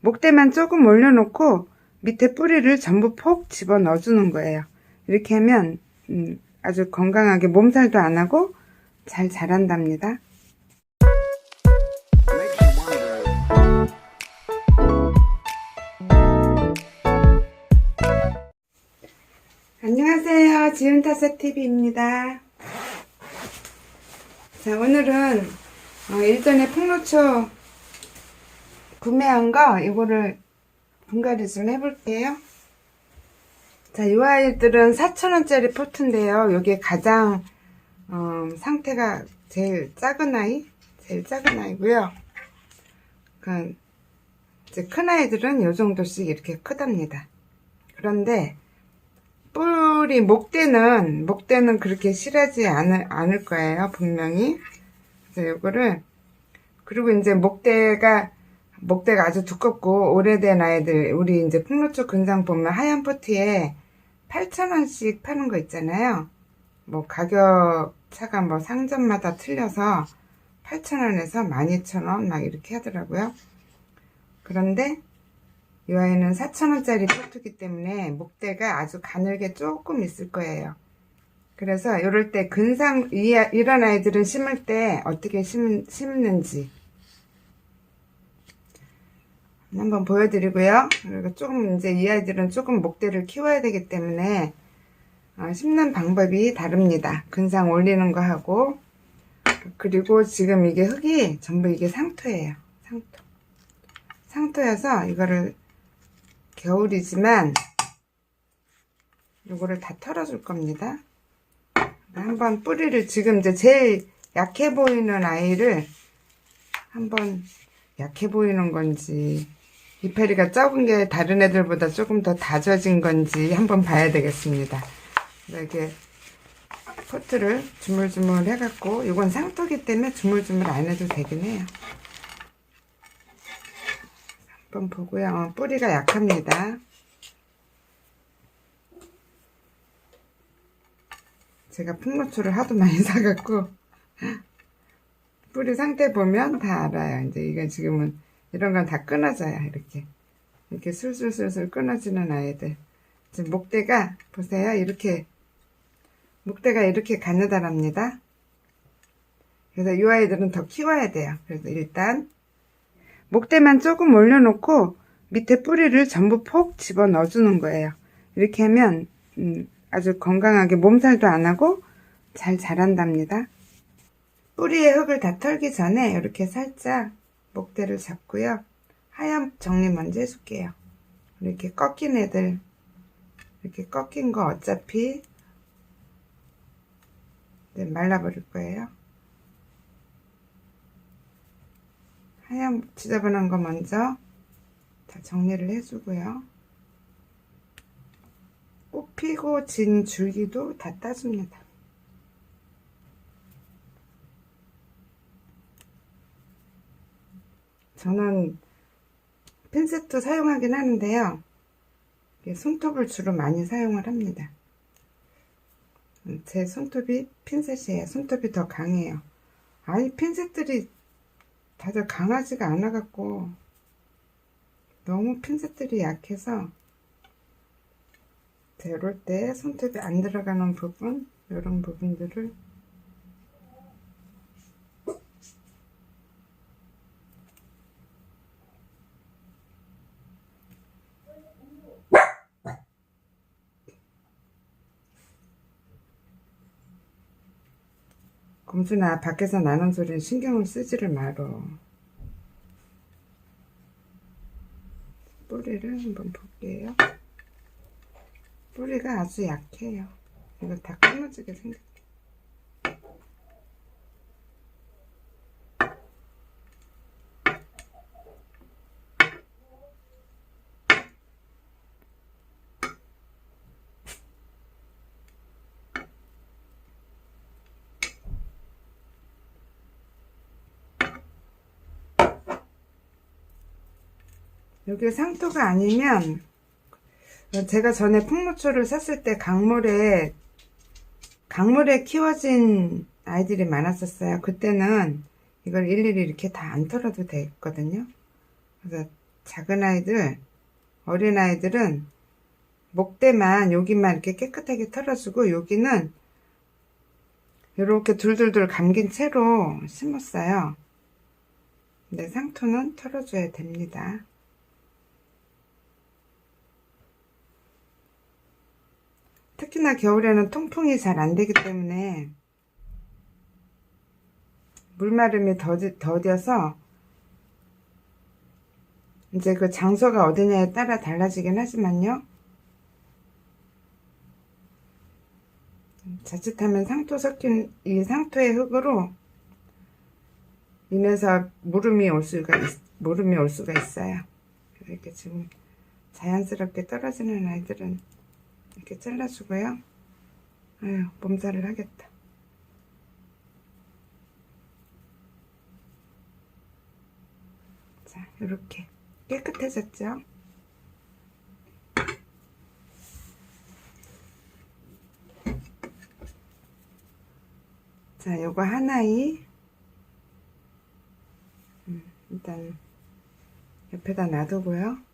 목대만 조금 올려놓고 밑에 뿌리를 전부 폭 집어 넣어 주는 거예요. 이렇게 하면 음, 아주 건강하게 몸살도 안 하고 잘 자란답니다. 안녕하세요. 지은타사TV입니다. 자, 오늘은 어, 일전에 폭로초 구매한 거 이거를 분갈이를 해볼게요. 자, 이 아이들은 4,000원짜리 포트인데요. 이게 가장 어, 상태가 제일 작은 아이, 제일 작은 아이고요. 그 이제 큰 아이들은 이 정도씩 이렇게 크답니다. 그런데 뿌리 목대는 목대는 그렇게 실하지 않을, 않을 거예요 분명히 그래서 요거를 그리고 이제 목대가 목대가 아주 두껍고 오래된 아이들 우리 이제 풍로초 근상 보면 하얀 포트에 8,000원씩 파는 거 있잖아요 뭐 가격 차가 뭐 상점마다 틀려서 8,000원에서 12,000원 막 이렇게 하더라고요 그런데 이 아이는 4,000원짜리 포트기 때문에 목대가 아주 가늘게 조금 있을 거예요. 그래서 이럴 때 근상, 이, 아- 이런 아이들은 심을 때 어떻게 심, 심는지 한번 보여드리고요. 그리고 조금 이제 이 아이들은 조금 목대를 키워야 되기 때문에 어, 심는 방법이 다릅니다. 근상 올리는 거 하고 그리고 지금 이게 흙이 전부 이게 상토예요. 상토. 상토여서 이거를 겨울이지만 요거를 다 털어줄 겁니다. 한번 뿌리를 지금 이제 제일 약해 보이는 아이를 한번 약해 보이는 건지 이파리가 적은 게 다른 애들보다 조금 더 다져진 건지 한번 봐야 되겠습니다. 이렇게 포트를 주물주물 해갖고 이건 상토기 때문에 주물주물 안 해도 되긴 해요. 한번 보고요. 어, 뿌리가 약합니다. 제가 풍로초를 하도 많이 사갖고 뿌리 상태 보면 다 알아요. 이제 이게 지금은 이런 건 다 끊어져요. 이렇게 이렇게 술술술술 끊어지는 아이들. 지금 목대가 보세요. 이렇게 목대가 이렇게 가느다랍니다. 그래서 이 아이들은 더 키워야 돼요. 그래서 일단 목대만 조금 올려놓고 밑에 뿌리를 전부 폭 집어 넣어주는 거예요. 이렇게 하면 음, 아주 건강하게 몸살도 안 하고 잘 자란답니다. 뿌리에 흙을 다 털기 전에 이렇게 살짝 목대를 잡고요. 하얀 정리 먼저 해줄게요. 이렇게 꺾인 애들 이렇게 꺾인 거 어차피 네, 말라버릴 거예요. 하얀 지저분한 거 먼저 다 정리를 해주고요. 꽃 피고 진 줄기도 다 따줍니다. 저는 핀셋도 사용하긴 하는데요. 손톱을 주로 많이 사용을 합니다. 제 손톱이 핀셋이에요. 손톱이 더 강해요. 아니 핀셋들이 다들 강하지가 않아갖고 너무 핀셋들이 약해서 이럴 때 손톱이 안 들어가는 부분 이런 부분들을 공준아 밖에서 나는 소리는 신경을 쓰지를 말어. 뿌리를 한번 볼게요. 뿌리가 아주 약해요. 이거 다 끊어지게 생겼 여기 상토가 아니면 제가 전에 풍노초를 샀을 때 강물에 강물에 키워진 아이들이 많았었어요. 그때는 이걸 일일이 이렇게 다 안 털어도 됐거든요. 그래서 작은 아이들, 어린 아이들은 목대만 여기만 이렇게 깨끗하게 털어주고 여기는 이렇게 둘둘둘 감긴 채로 심었어요. 근데 상토는 털어줘야 됩니다. 특히나 겨울에는 통풍이 잘 안 되기 때문에 물마름이 더디, 더뎌서 이제 그 장소가 어디냐에 따라 달라지긴 하지만요. 자칫하면 상토 섞인 이 상토의 흙으로 인해서 물음이 올 수가 있, 물음이 올 수가 있어요. 이렇게 지금 자연스럽게 떨어지는 아이들은 이렇게 잘라주고요. 아유 몸살을 하겠다. 자 이렇게 깨끗해졌죠? 자, 요거 하나이. 음, 일단 옆에다 놔두고요.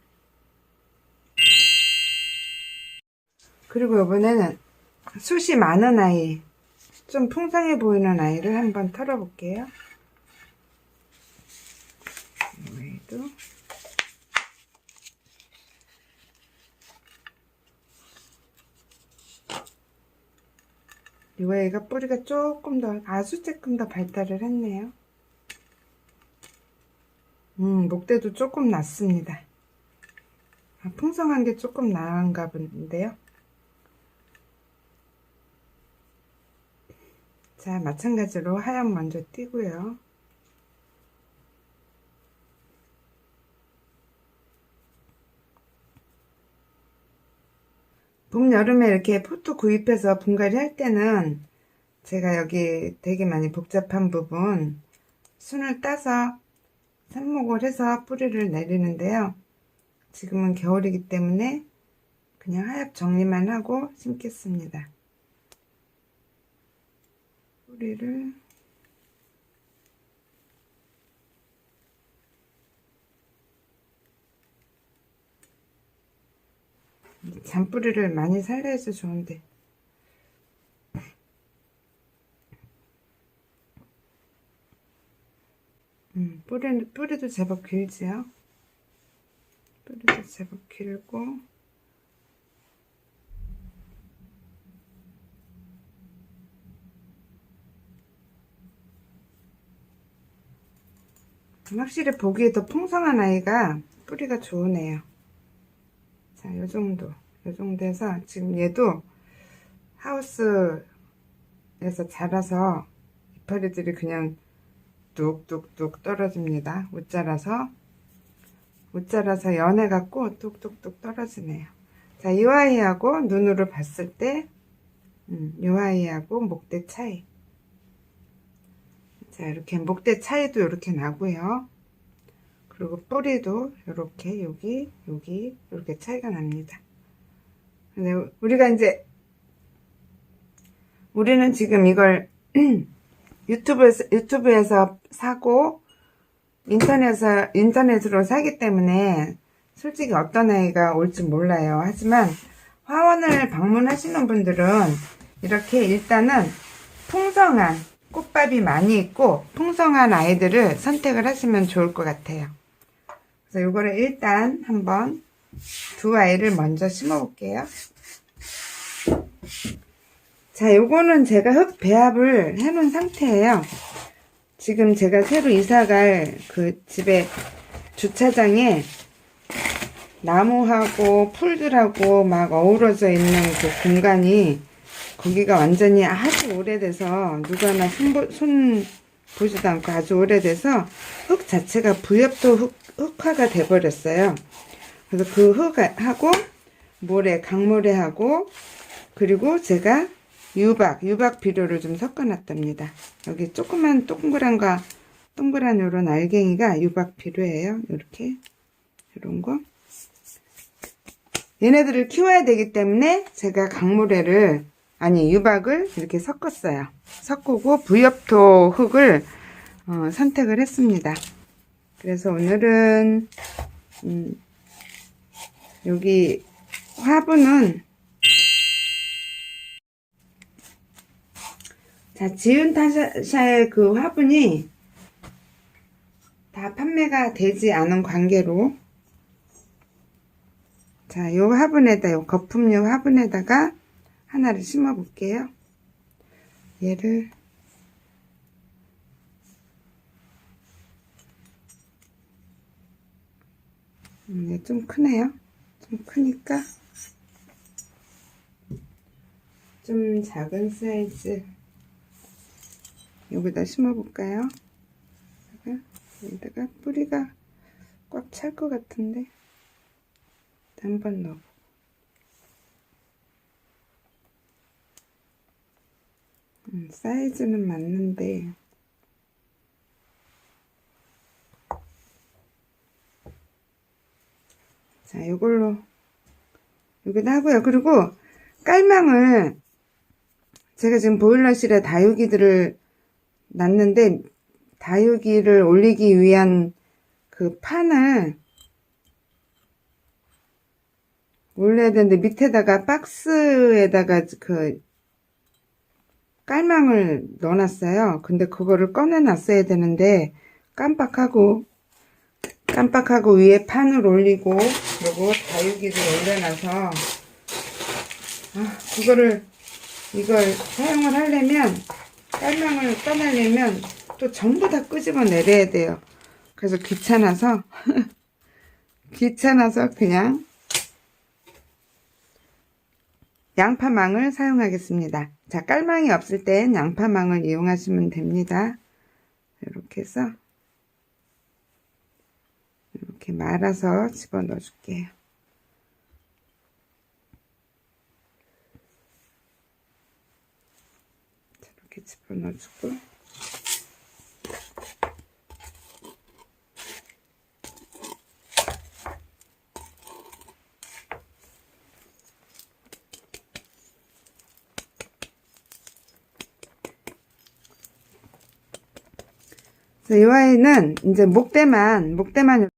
그리고 이번에는 숱이 많은 아이, 좀 풍성해 보이는 아이를 한번 털어볼게요. 얘도 이 애가 뿌리가 조금 더, 아주 조금 더 발달을 했네요. 음, 목대도 조금 났습니다. 아, 풍성한 게 조금 나은가 본데요. 자, 마찬가지로 하얀 먼저 띄고요. 봄, 여름에 이렇게 포트 구입해서 분갈이 할 때는 제가 여기 되게 많이 복잡한 부분 순을 따서 삽목을 해서 뿌리를 내리는데요. 지금은 겨울이기 때문에 그냥 하엽 정리만 하고 심겠습니다. 뿌리를. 잔뿌리를 많이 살려야지 좋은데. 음, 뿌리, 뿌리도 제법 길지요? 뿌리도 제법 길고 확실히 보기에 더 풍성한 아이가 뿌리가 좋으네요 자, 요 정도. 요 정도 해서 지금 얘도 하우스에서 자라서 이파리들이 그냥 뚝뚝뚝 떨어집니다. 못 자라서 못 자라서 연해 갖고 뚝뚝뚝 떨어지네요. 자, 이 아이하고 눈으로 봤을 때, 음, 이 아이하고 목대 차이. 자, 이렇게 목대 차이도 이렇게 나고요. 그리고 뿌리도 이렇게 여기 여기 이렇게 차이가 납니다. 근데 우리가 이제 우리는 지금 이걸 유튜브에서 유튜브에서 사고 인터넷에서 인터넷으로 사기 때문에 솔직히 어떤 아이가 올지 몰라요. 하지만 화원을 방문하시는 분들은 이렇게 일단은 풍성한 꽃밥이 많이 있고 풍성한 아이들을 선택을 하시면 좋을 것 같아요. 그래서 요거를 일단 한번 두 아이를 먼저 심어 볼게요. 자, 요거는 제가 흙 배합을 해 놓은 상태예요. 지금 제가 새로 이사갈 그 집에 주차장에 나무하고 풀들하고 막 어우러져 있는 그 공간이 거기가 완전히 아주 오래돼서 누가나 손, 손 보지도 않고 아주 오래돼서 흙 자체가 부엽도 흙, 흙화가 돼버렸어요. 그래서 그 흙하고 모래, 강모래하고 그리고 제가 유박, 유박 비료를 좀 섞어놨답니다. 여기 조그만 동그란과 동그란 요런 알갱이가 유박 비료예요. 이렇게 이런 거. 얘네들을 키워야 되기 때문에 제가 강모래를 아니 유박을 이렇게 섞었어요. 섞고 부엽토 흙을 어, 선택을 했습니다. 그래서 오늘은 음, 여기 화분은 자 지은 타샤의 그 화분이 다 판매가 되지 않은 관계로 자, 요 화분에다, 요 거품류 화분에다가 하나를 심어 볼게요. 얘를 음, 얘 좀 크네요. 좀 크니까 좀 작은 사이즈 여기다 심어 볼까요? 여기다가 뿌리가 꽉 찰 것 같은데 한 번 넣어 음, 사이즈는 맞는데. 자 이걸로. 여기다 하고요. 그리고 깔망을 제가 지금 보일러실에 다육이들을 놨는데 다육이를 올리기 위한 그 판을 올려야 되는데 밑에다가 박스에다가 그 깔망을 넣어놨어요. 근데 그거를 꺼내놨어야 되는데 깜빡하고 깜빡하고 위에 판을 올리고 그리고 다육이를 올려놔서 아 그거를 이걸 사용을 하려면 깔망을 꺼내려면 또 전부 다 끄집어 내려야 돼요. 그래서 귀찮아서 귀찮아서 그냥 양파망을 사용하겠습니다. 자, 깔망이 없을 땐 양파망을 이용하시면 됩니다. 이렇게 해서 이렇게 말아서 집어넣어 줄게요. 이렇게 집어넣어 주고 이 아이는 이제 목대만 목대만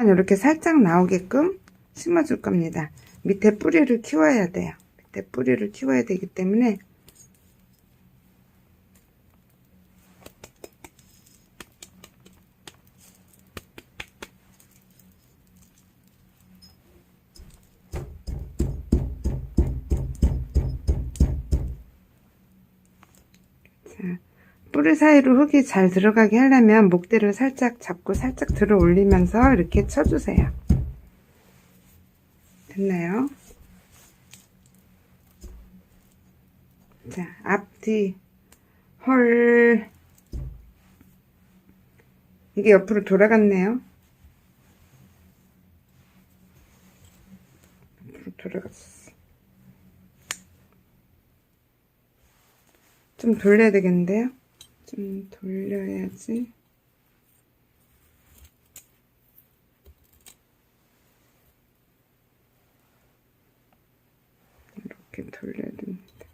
이렇게 살짝 나오게끔 심어줄 겁니다. 밑에 뿌리를 키워야 돼요. 밑에 뿌리를 키워야 되기 때문에 뿌리 사이로 흙이 잘 들어가게 하려면 목대를 살짝 잡고 살짝 들어 올리면서 이렇게 쳐주세요. 됐나요? 자, 앞뒤, 헐. 이게 옆으로 돌아갔네요. 옆으로 돌아갔어. 좀 돌려야 되겠는데요? 좀 돌려야지. 이렇게 돌려야 됩니다.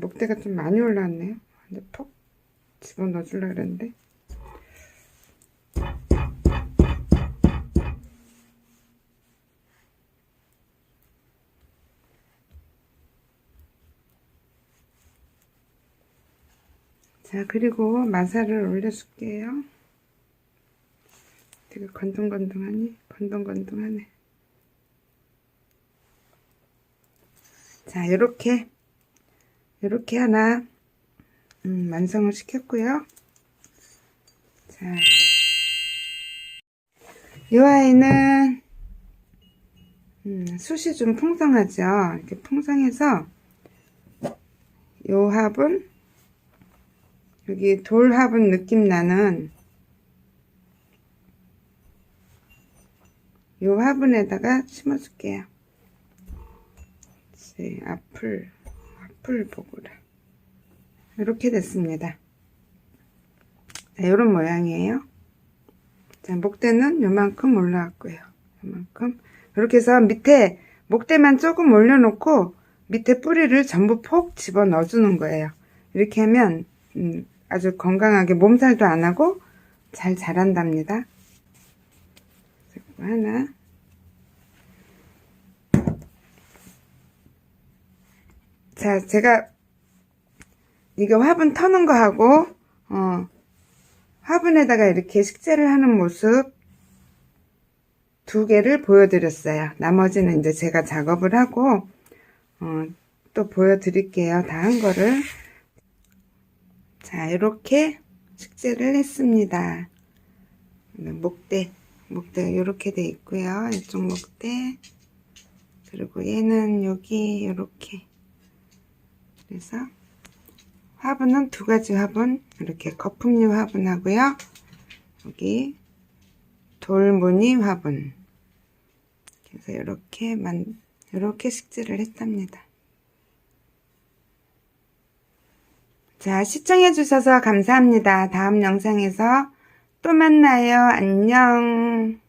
목대가 좀 많이 올라왔네요. 근데 퍽 집어넣어 주려고 그랬는데. 자, 그리고 마사를 올려줄게요. 되게 건둥건둥하니? 건둥건둥하네. 자, 이렇게 이렇게 하나 음, 완성을 시켰고요. 자, 이 아이는 음, 숱이 좀 풍성하죠. 이렇게 풍성해서 요 합은 여기 돌 합은 느낌 나는 요 화분에다가 심어줄게요. 네, 앞을, 보고라. 이렇게 됐습니다. 자, 요런 모양이에요. 자, 목대는 요만큼 올라왔고요. 요만큼. 이렇게 해서 밑에 목대만 조금 올려놓고 밑에 뿌리를 전부 폭 집어 넣어주는 거예요. 이렇게 하면 음, 아주 건강하게 몸살도 안 하고 잘 자란답니다. 하나. 자, 제가 이거 화분 터는 거 하고 어, 화분에다가 이렇게 식재를 하는 모습 두 개를 보여드렸어요. 나머지는 이제 제가 작업을 하고 어, 또 보여드릴게요. 다 한 거를 자 이렇게 식재를 했습니다. 목대 목대가 이렇게 돼 있고요. 이쪽 목대 그리고 얘는 여기 이렇게 그래서 화분은 두 가지 화분 이렇게 거품류 화분하고요. 여기 돌무늬 화분 그래서 이렇게 만 이렇게 식재를 했답니다. 자, 시청해 주셔서 감사합니다. 다음 영상에서 또 만나요. 안녕.